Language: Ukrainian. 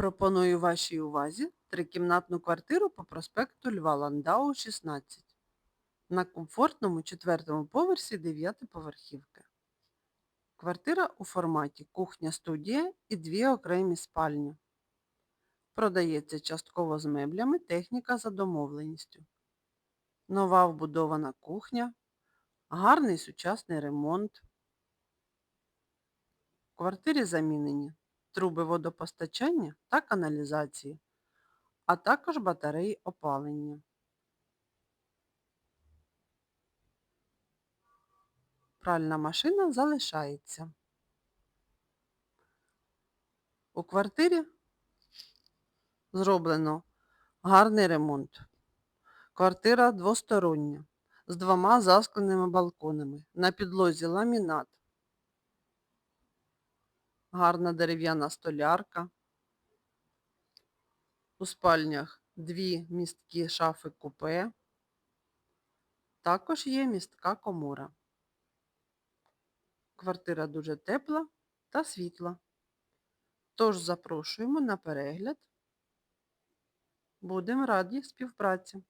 Пропоную вашій увазі трикімнатну квартиру по проспекту Льва Ландау, 16 на комфортному четвертому поверсі 9 поверхівки. Квартира у форматі кухня-студія і дві окремі спальні. Продається частково з меблями, техніка за домовленістю. Нова вбудована кухня, гарний сучасний ремонт. В квартирі замінені труби водопостачання та каналізації, а також батареї опалення. Пральна машина залишається. У квартирі зроблено гарний ремонт. Квартира двостороння з двома заскленими балконами. На підлозі ламінат. Гарна дерев'яна столярка. У спальнях дві місткі шафи купе. Також є містка комора. Квартира дуже тепла та світла. Тож запрошуємо на перегляд. Будемо раді співпраці.